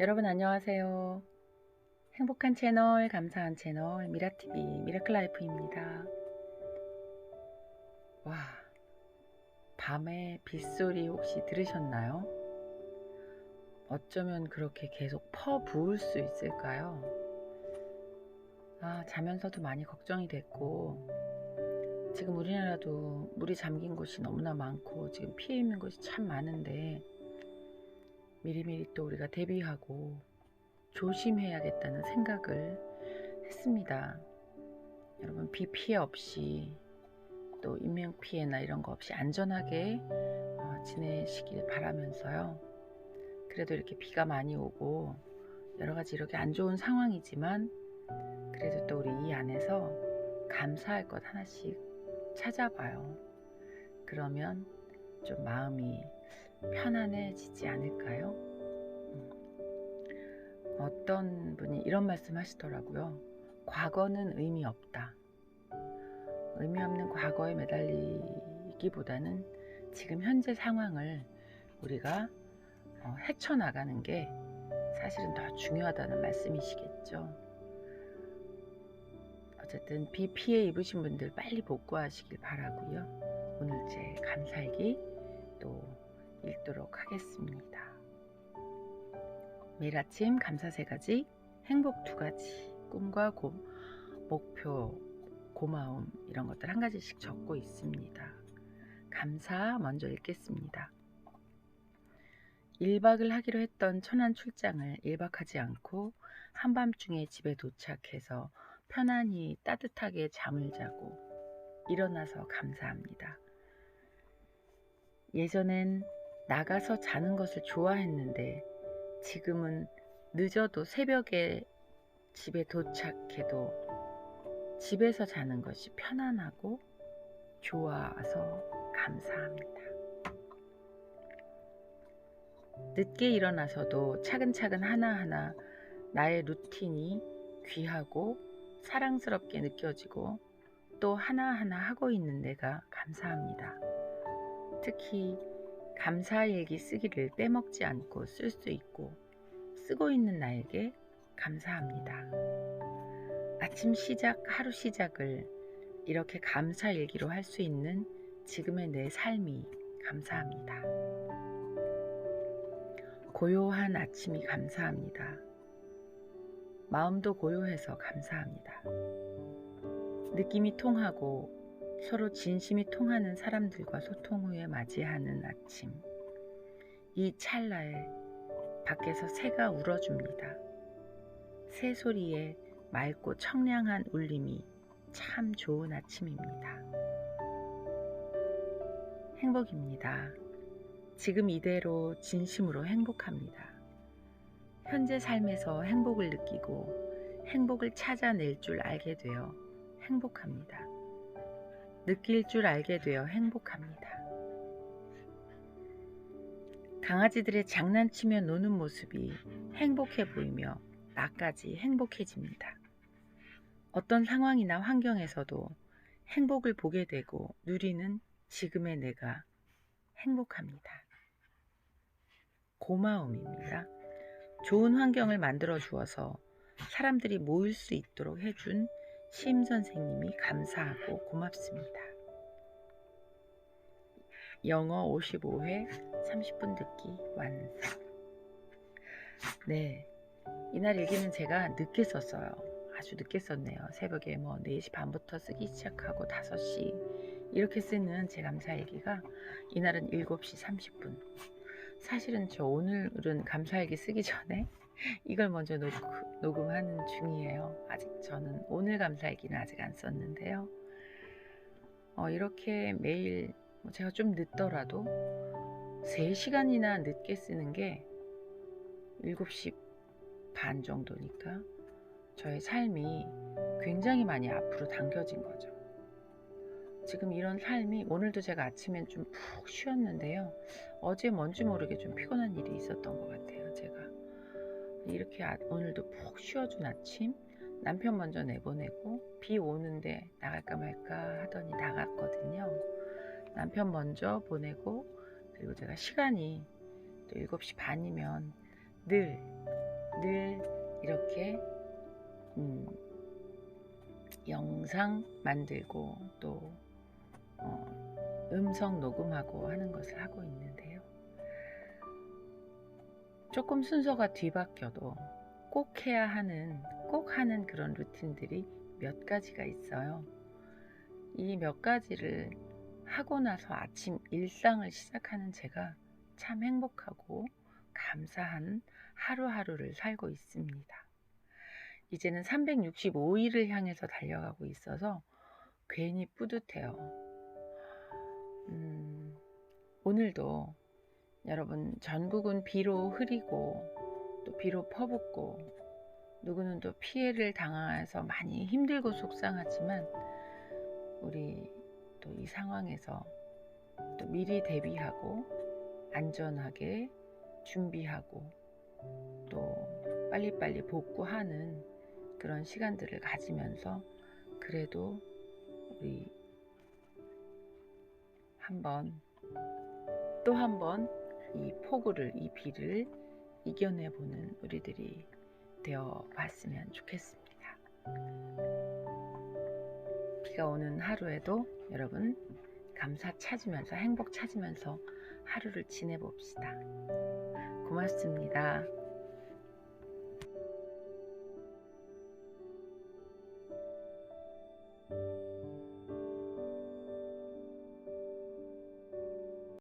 여러분 안녕하세요. 행복한 채널, 감사한 채널, 미라TV, 미라클라이프입니다. 와, 밤에 빗소리 혹시 들으셨나요? 어쩌면 그렇게 계속 퍼 부을 수 있을까요? 아, 자면서도 많이 걱정이 됐고, 지금 우리나라도 물이 잠긴 곳이 너무나 많고, 지금 피해 있는 곳이 참 많은데, 미리미리 또 우리가 대비하고 조심해야겠다는 생각을 했습니다. 여러분 비 피해 없이 또 인명 피해나 이런 거 없이 안전하게 어, 지내시길 바라면서요. 그래도 이렇게 비가 많이 오고 여러 가지 이렇게 안 좋은 상황이지만 그래도 또 우리 이 안에서 감사할 것 하나씩 찾아봐요. 그러면 좀 마음이 편안해지지 않을까요? 음. 어떤 분이 이런 말씀 하시더라고요. 과거는 의미 없다. 의미 없는 과거에 매달리기보다는 지금 현재 상황을 우리가 어, 헤쳐나가는 게 사실은 더 중요하다는 말씀이시겠죠. 어쨌든 비 피해 입으신 분들 빨리 복구하시길 바라고요. 오늘 제 감사일기 또 읽도록 하겠습니다. 매일 아침 감사 세 가지, 행복 두 가지, 꿈과 고, 목표, 고마움 이런 것들 한 가지씩 적고 있습니다. 감사 먼저 읽겠습니다. 1박을 하기로 했던 천안 출장을 1박하지 않고 한밤중에 집에 도착해서 편안히 따뜻하게 잠을 자고 일어나서 감사합니다. 예전엔 나가서 자는 것을 좋아했는데 지금은 늦어도 새벽에 집에 도착해도 집에서 자는 것이 편안하고 좋아서 감사합니다. 늦게 일어나서도 차근차근 하나하나 나의 루틴이 귀하고 사랑스럽게 느껴지고 또 하나하나 하고 있는 내가 감사합니다. 특히 감사일기 쓰기를 빼먹지 않고 쓸 수 있고 쓰고 있는 나에게 감사합니다. 아침 시작, 하루 시작을 이렇게 감사일기로 할 수 있는 지금의 내 삶이 감사합니다. 고요한 아침이 감사합니다. 마음도 고요해서 감사합니다. 느낌이 통하고 서로 진심이 통하는 사람들과 소통 후에 맞이하는 아침. 이 찰나에 밖에서 새가 울어줍니다. 새 소리에 맑고 청량한 울림이 참 좋은 아침입니다. 행복입니다. 지금 이대로 진심으로 행복합니다. 현재 삶에서 행복을 느끼고 행복을 찾아낼 줄 알게 되어 행복합니다. 느낄 줄 알게 되어 행복합니다. 강아지들의 장난치며 노는 모습이 행복해 보이며 나까지 행복해집니다. 어떤 상황이나 환경에서도 행복을 보게 되고 누리는 지금의 내가 행복합니다. 고마움입니다. 좋은 환경을 만들어 주어서 사람들이 모일 수 있도록 해준 심 선생님이 감사하고 고맙습니다. 영어 55회 30분 듣기 완성. 네. 이날 일기는 제가 늦게 썼어요. 아주 늦게 썼네요. 새벽에 뭐 4시 반부터 쓰기 시작하고 5시 이렇게 쓰는 제 감사 일기가 이날은 7시 30분. 사실은 저 오늘은 감사 일기 쓰기 전에 이걸 먼저 녹, 녹음 하는 중이에요. 아직 저는 오늘 감사일기는 아직 안 썼는데요. 어, 이렇게 매일 뭐 제가 좀 늦더라도 3시간이나 늦게 쓰는 게 7시 반 정도니까 저의 삶이 굉장히 많이 앞으로 당겨진 거죠. 지금 이런 삶이 오늘도 제가 아침엔 좀 푹 쉬었는데요. 어제 뭔지 모르게 좀 피곤한 일이 있었던 것 같아요. 이렇게 아, 오늘도 푹 쉬어준 아침 남편 먼저 내보내고 비 오는데 나갈까 말까 하더니 나갔거든요. 남편 먼저 보내고 그리고 제가 시간이 또 7시 반이면 늘 늘 이렇게 음, 영상 만들고 또 어, 음성 녹음하고 하는 것을 하고 있는데요. 조금 순서가 뒤바뀌어도 꼭 해야 하는, 꼭 하는 그런 루틴들이 몇 가지가 있어요. 이 몇 가지를 하고 나서 아침 일상을 시작하는 제가 참 행복하고 감사한 하루하루를 살고 있습니다. 이제는 365일을 향해서 달려가고 있어서 괜히 뿌듯해요. 음, 오늘도 여러분 전국은 비로 흐리고 또 비로 퍼붓고 누구는 또 피해를 당해서 많이 힘들고 속상하지만 우리 또 이 상황에서 또 미리 대비하고 안전하게 준비하고 또 빨리빨리 복구하는 그런 시간들을 가지면서 그래도 우리 한번 또 한번 이 폭우를 이 비를 이겨내 보는 우리들이 되어 봤으면 좋겠습니다. 비가 오는 하루에도 여러분 감사 찾으면서 행복 찾으면서 하루를 지내봅시다. 고맙습니다.